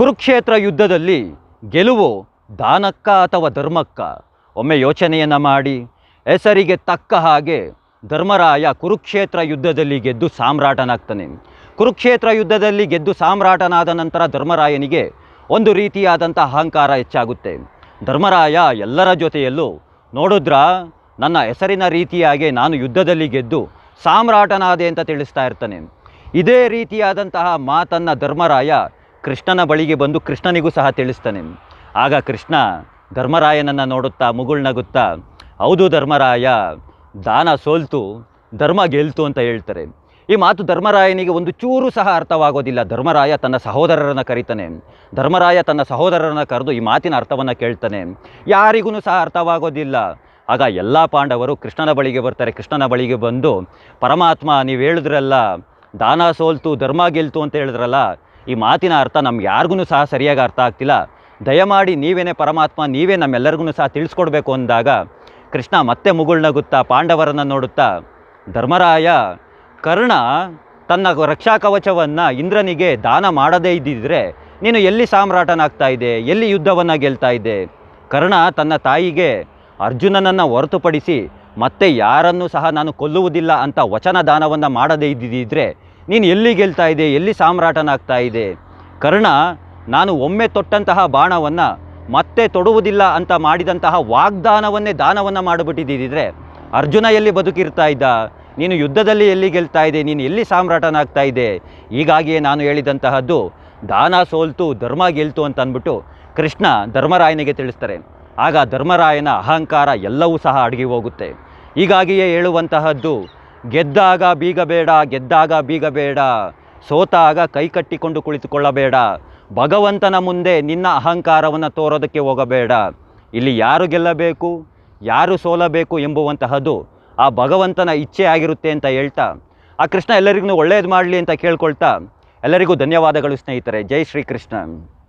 ಕುರುಕ್ಷೇತ್ರ ಯುದ್ಧದಲ್ಲಿ ಗೆಲುವು ದಾನಕ್ಕ ಅಥವಾ ಧರ್ಮಕ್ಕ? ಒಮ್ಮೆ ಯೋಚನೆಯನ್ನು ಮಾಡಿ. ಹೆಸರಿಗೆ ತಕ್ಕ ಹಾಗೆ ಧರ್ಮರಾಯ ಕುರುಕ್ಷೇತ್ರ ಯುದ್ಧದಲ್ಲಿ ಗೆದ್ದು ಸಾಮ್ರಾಟನಾಗ್ತಾನೆ. ಕುರುಕ್ಷೇತ್ರ ಯುದ್ಧದಲ್ಲಿ ಗೆದ್ದು ಸಾಮ್ರಾಟನಾದ ನಂತರ ಧರ್ಮರಾಯನಿಗೆ ಒಂದು ರೀತಿಯಾದಂಥ ಅಹಂಕಾರ ಹೆಚ್ಚಾಗುತ್ತೆ. ಧರ್ಮರಾಯ ಎಲ್ಲರ ಜೊತೆಯಲ್ಲೂ, ನೋಡಿದ್ರ, ನನ್ನ ಹೆಸರಿನ ರೀತಿಯಾಗಿ ನಾನು ಯುದ್ಧದಲ್ಲಿ ಗೆದ್ದು ಸಾಮ್ರಾಟನಾದೆ ಅಂತ ತಿಳಿಸ್ತಾ ಇರ್ತಾನೆ. ಇದೇ ರೀತಿಯಾದಂತಹ ಮಾತನ್ನು ಧರ್ಮರಾಯ ಕೃಷ್ಣನ ಬಳಿಗೆ ಬಂದು ಕೃಷ್ಣನಿಗೂ ಸಹ ತಿಳಿಸ್ತಾನೆ. ಆಗ ಕೃಷ್ಣ ಧರ್ಮರಾಯನನ್ನು ನೋಡುತ್ತಾ ಮುಗುಳ್ನಗುತ್ತಾ ಹೌದು ಧರ್ಮರಾಯ, ದಾನ ಸೋಲ್ತು, ಧರ್ಮ ಗೆಲ್ತು ಅಂತ ಹೇಳ್ತಾರೆ. ಈ ಮಾತು ಧರ್ಮರಾಯನಿಗೆ ಒಂದು ಚೂರು ಸಹ ಅರ್ಥವಾಗೋದಿಲ್ಲ. ಧರ್ಮರಾಯ ತನ್ನ ಸಹೋದರರನ್ನು ಕರೀತಾನೆ. ಧರ್ಮರಾಯ ತನ್ನ ಸಹೋದರರನ್ನು ಕರೆದು ಈ ಮಾತಿನ ಅರ್ಥವನ್ನು ಕೇಳ್ತಾನೆ. ಯಾರಿಗೂ ಸಹ ಅರ್ಥವಾಗೋದಿಲ್ಲ. ಆಗ ಎಲ್ಲ ಪಾಂಡವರು ಕೃಷ್ಣನ ಬಳಿಗೆ ಬರ್ತಾರೆ. ಕೃಷ್ಣನ ಬಳಿಗೆ ಬಂದು, ಪರಮಾತ್ಮ, ನೀವು ಹೇಳಿದ್ರಲ್ಲ, ದಾನ ಸೋಲ್ತು, ಧರ್ಮ ಗೆಲ್ತು ಅಂತ ಹೇಳಿದ್ರಲ್ಲ ಈ ಮಾತಿನ ಅರ್ಥ ನಮ್ಗೆ ಯಾರಿಗೂ ಸಹ ಸರಿಯಾಗಿ ಅರ್ಥ ಆಗ್ತಿಲ್ಲ. ದಯಮಾಡಿ ನೀವೇನೇ ಪರಮಾತ್ಮ, ನೀವೇ ನಮ್ಮೆಲ್ಲರಿಗೂ ಸಹ ತಿಳಿಸ್ಕೊಡ್ಬೇಕು ಅಂದಾಗ ಕೃಷ್ಣ ಮತ್ತೆ ಮುಗುಳ್ನಗುತ್ತಾ ಪಾಂಡವರನ್ನು ನೋಡುತ್ತಾ, ಧರ್ಮರಾಯ, ಕರ್ಣ ತನ್ನ ರಕ್ಷಾ ಕವಚವನ್ನು ಇಂದ್ರನಿಗೆ ದಾನ ಮಾಡದೇ ಇದ್ದಿದ್ರೆ ನೀನು ಎಲ್ಲಿ ಸಾಮ್ರಾಟನಾಗ್ತಾ ಇದೆ ಎಲ್ಲಿ ಯುದ್ಧವನ್ನು ಗೆಲ್ತಾ ಇದೆ ಕರ್ಣ ತನ್ನ ತಾಯಿಗೆ, ಅರ್ಜುನನನ್ನು ಹೊರತುಪಡಿಸಿ ಮತ್ತೆ ಯಾರನ್ನೂ ಸಹ ನಾನು ಕೊಲ್ಲುವುದಿಲ್ಲ ಅಂತ ವಚನ ದಾನವನ್ನು ಮಾಡದೇ ಇದ್ದಿದ್ದರೆ ನೀನು ಎಲ್ಲಿ ಗೆಲ್ತಾ ಇದೆ ಎಲ್ಲಿ ಸಾಮ್ರಾಟನಾಗ್ತಾ ಇದೆ ಕರ್ಣ, ನಾನು ಒಮ್ಮೆ ತೊಟ್ಟಂತಹ ಬಾಣವನ್ನು ಮತ್ತೆ ತೊಡುವುದಿಲ್ಲ ಅಂತ ಮಾಡಿದಂತಹ ವಾಗ್ದಾನವನ್ನೇ ದಾನವನ್ನು ಮಾಡಿಬಿಟ್ಟಿದ್ದಿದ್ರೆ ಅರ್ಜುನ ಎಲ್ಲಿ ಬದುಕಿರ್ತಾ ಇದ್ದ? ನೀನು ಯುದ್ಧದಲ್ಲಿ ಎಲ್ಲಿ ಗೆಲ್ತಾ ಇದೆ ನೀನು ಎಲ್ಲಿ ಸಾಮ್ರಾಟನಾಗ್ತಾ ಇದೆ ಹೀಗಾಗಿಯೇ ನಾನು ಹೇಳಿದಂತಹದ್ದು ದಾನ ಸೋಲ್ತು, ಧರ್ಮ ಗೆಲ್ತು ಅಂತ ಅಂದ್ಬಿಟ್ಟು ಕೃಷ್ಣ ಧರ್ಮರಾಯನಿಗೆ ತಿಳಿಸ್ತಾರೆ. ಆಗ ಧರ್ಮರಾಯನ ಅಹಂಕಾರ ಎಲ್ಲವೂ ಸಹ ಅಡಗಿ ಹೋಗುತ್ತೆ. ಹೀಗಾಗಿಯೇ ಹೇಳುವಂತಹದ್ದು ಗೆದ್ದಾಗ ಬೀಗಬೇಡ ಗೆದ್ದಾಗ ಬೀಗಬೇಡ. ಸೋತಾಗ ಕೈ ಕಟ್ಟಿಕೊಂಡು ಕುಳಿತುಕೊಳ್ಳಬೇಡ. ಭಗವಂತನ ಮುಂದೆ ನಿನ್ನ ಅಹಂಕಾರವನ್ನು ತೋರೋದಕ್ಕೆ ಹೋಗಬೇಡ. ಇಲ್ಲಿ ಯಾರು ಗೆಲ್ಲಬೇಕು, ಯಾರು ಸೋಲಬೇಕು ಎಂಬುವಂತಹದ್ದು ಆ ಭಗವಂತನ ಇಚ್ಛೆ ಆಗಿರುತ್ತೆ ಅಂತ ಹೇಳ್ತಾ, ಆ ಕೃಷ್ಣ ಎಲ್ಲರಿಗೂ ಒಳ್ಳೆಯದು ಮಾಡಲಿ ಅಂತ ಕೇಳ್ಕೊಳ್ತಾ, ಎಲ್ಲರಿಗೂ ಧನ್ಯವಾದಗಳು ಸ್ನೇಹಿತರೆ. ಜೈ ಶ್ರೀ ಕೃಷ್ಣ